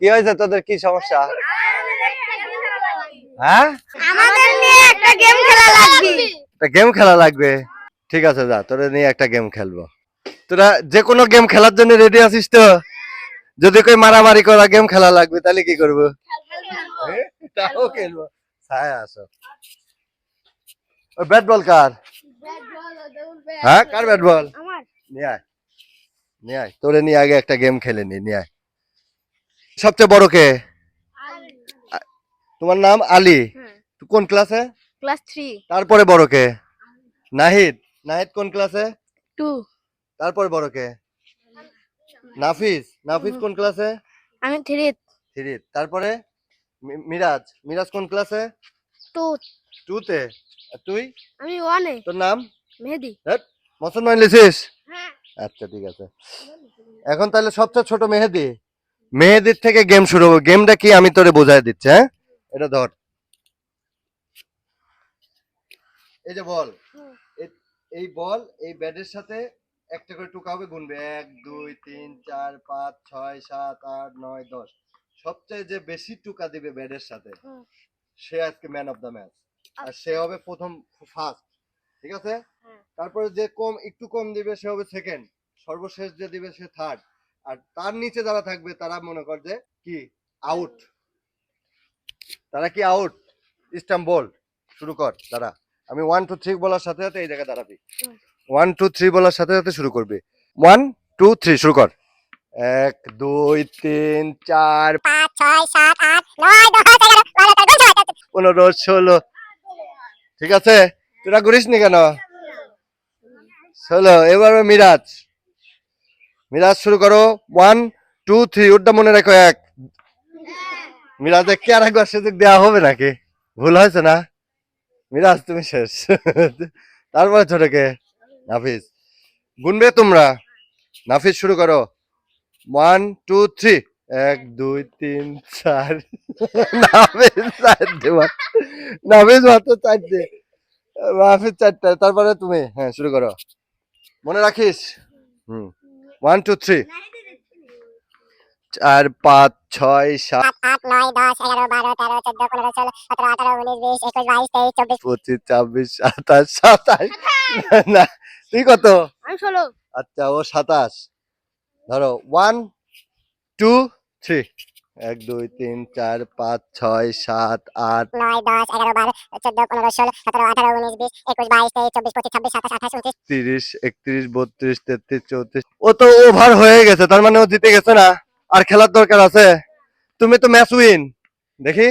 কি হয়েছে? তোদের কি সমস্যা? হ্যাঁ? আমাদের নিয়ে একটা গেম খেলা লাগবে। একটা গেম খেলা লাগবে। ঠিক আছে যা তোদের নিয়ে একটা গেম খেলব। তোরা যে কোনো গেম খেলার জন্য রেডি আছিস তো? যদি কই মারামারি করা গেম খেলা লাগবে তাহলে কি করব? তাও খেলব। ছায় আসো। ওই ব্যাট বল কার? হ্যাঁ কার ব্যাট বল নিয়ে আয়। নিয়ে আয়। তোরে নিয়ে আগে একটা গেম খেলে নি নিয়ে আয়। সবচেয়ে বড় কে? তোমার নাম আলী। কোন ক্লাসে? Class three. তারপরে বড় কে? নাহিদ। নাহিদ কোন ক্লাসে? টু। তারপরে বড় কে? নাফিস। নাফিস কোন ক্লাসে? আমি থ্রি থ্রি তারপরে মিরাজ। মিরাজ কোন ক্লাসে? টু টু তে আর তুই? আমি ওয়ানে। তোর নাম? মেহেদি। মুসলমান লিখিস? হ্যাঁ। আচ্ছা ঠিক আছে। এখন তাহলে সবচেয়ে ছোট মেহেদি? মেহেদির থেকে গেম শুরু হবে। গেমটা কি আমি তোরে বোঝাই দিচ্ছি হ্যাঁ? এটা ধর। এই যে বল। এই বল এই ব্যাটের সাথে একটা করে টুকা হবে গুনবে। এক দুই তিন চার পাঁচ ছয় সাত আট নয় দশ। সবচেয়ে যে বেশি টুকা দিবে ব্যাটের সাথে সে আজকে ম্যান অফ দ্য ম্যাচ আর সে হবে প্রথম ফার্স্ট ঠিক আছে? হ্যাঁ। তারপরে যে কম একটু কম দিবে সে হবে সেকেন্ড সর্বশেষ যে দিবে সে থার্ড আর তার নিচে যারা থাকবে, তারা মনে কর যে কি? আউট তারা কি আউট স্টাম্প বল শুরু কর তারা আমি ওয়ান টু থ্রি বলার সাথে সাথে এই জায়গায় দাঁড়াবি। ওয়ান টু থ্রি বলার সাথে সাথে শুরু করবি। ওয়ান টু থ্রি শুরু কর। এক, দুই, তিন, চার, পাঁচ, ছয়, সাত, আট, নয়, দশ, এগারো পনেরো, ষোলো। ঠিক আছে? তোরা করিস নি কেন? ষোলো। এবার মিরাজ। মিরাজ শুরু করো। ওয়ান টু থ্রি ওটা মনে রাখো এক। মিরাজে কে আর একবার সুযোগ দেওয়া হবে নাকি? ভুল হয়েছে না? মিরাজ তুমি শেষ। তারপরে ছোটকে নাফিস। গুনবে তোমরা। নাফিস শুরু করো। ওয়ান টু থ্রি এক, দুই, তিন, চার। নাফিস চারটে মাত্র। নাফিস মাত্র চারটে নাফিস চারটে। তারপরে তুমি। হ্যাঁ শুরু করো। মনে রাখিস? হুম। ওয়ান টু থ্রি চার পাঁচ ছয় সাত আট নয় দশ এগারো বারো তেরো চোদ্দ পনেরো ষোলো সতেরো আঠারো উনিশ বিশ একুশ বাইশ তেইশ চব্বিশ। পঁচিশ ছাব্বিশ সাতাশ সাতাশ। না তুই কত? ষোলো। আচ্ছা ও সাতাশ। ধরো ওয়ান টু থ্রি এক দুই তিন চার পাঁচ ছয় সাত আট। নয় দশ এগারো বারো চোদ্দ পনেরো ষোলো সতেরো আঠারো উনিশ বিশ একুশ বাইশ তেইশ চব্বিশ পঁচিশ ছাব্বিশ সাতাশ আঠাশ উনত্রিশ। তিরিশ একত্রিশ বত্রিশ তেত্রিশ চৌত্রিশ। ও তো ওভার হয়ে গেছে তার মানে ও জিতে গেছে না। আর খেলার দরকার আছে। তুমি তো ম্যাচ উইন দেখি।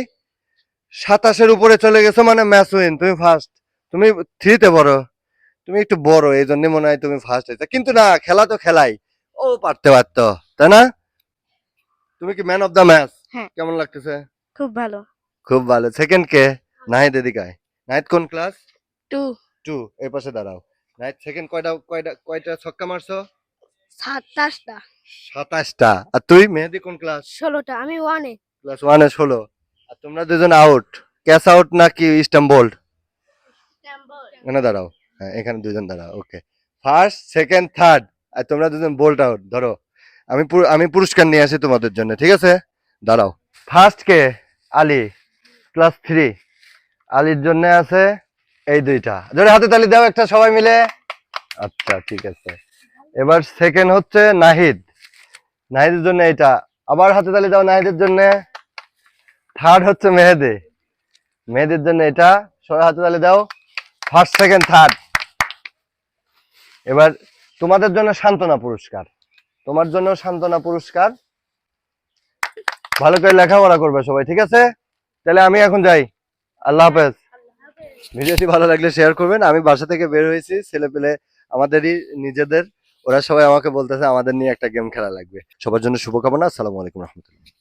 সাতাশের উপরে চলে গেছো মানে ম্যাচ উইন তুমি ফার্স্ট তুমি থ্রিতে বড়। তুমি একটু বড় এই জন্য মনে হয় তুমি ফার্স্ট হয়েছে। কিন্তু না খেলা তো খেলাই। ও পারতে পারতো তাই না? তুমি কি ম্যান অফ দ্য ম্যাচ হ্যাঁ। কেমন লাগতেছে? খুব ভালো। খুব ভালো। সেকেন্ড কে? নাহিদ এদিকায় নাহিদ কোন ক্লাস টু টু এই পাশে দাঁড়াও। নাইট সেকেন্ড কয়টা কয়টা কয়টা ছক্কা মারছো? সাতাশটা। সাতাশটা। আর তুই মেহেদি কোন ক্লাস ষোলোটা। আমি ওয়ানে ক্লাস ওয়ানে ষোলো। আর তোমরা দুজন আউট ক্যাশ আউট নাকি ইস্টাম্বুল এখানে দাঁড়াও। হ্যাঁ এখানে দুজন দাঁড়াও। ওকে ফার্স্ট সেকেন্ড থার্ড আর তোমরা দুজন বোল্ট আউট ধরো। আমি আমি পুরস্কার নিয়ে আসি তোমাদের জন্য, ঠিক আছে? দাঁড়াও। ফার্স্ট কে? আলী ক্লাস থ্রি আলীর জন্য আছে এই দুইটা। ধরে হাতে তালি দাও একটা সবাই মিলে। আচ্ছা ঠিক আছে। এবার সেকেন্ড হচ্ছে নাহিদ। নাহিদের জন্য এটা আবার হাতে তালি দাও নাহিদের জন্য। থার্ড হচ্ছে মেহেদি। মেহেদির জন্য এটা। সবাই হাতে তালি দাও। ফার্স্ট সেকেন্ড থার্ড এবার তোমাদের জন্য সান্ত্বনা পুরস্কার। তোমার জন্য সান্ত্বনা পুরস্কার। ভালো করে লেখাপড়া করবে সবাই, ঠিক আছে? তাহলে আমি এখন যাই। আল্লাহ হাফেজ। ভিডিওটি ভালো লাগলে শেয়ার করবেন। আমি বাসা থেকে বের হয়েছি, ছেলে পেলে আমাদেরই নিজেদের। ওরা সবাই আমাকে বলতেছে, আমাদের নিয়ে একটা গেম খেলা লাগবে। সবার জন্য শুভকামনা। আসসালামু আলাইকুম রহমতুল্লাহ।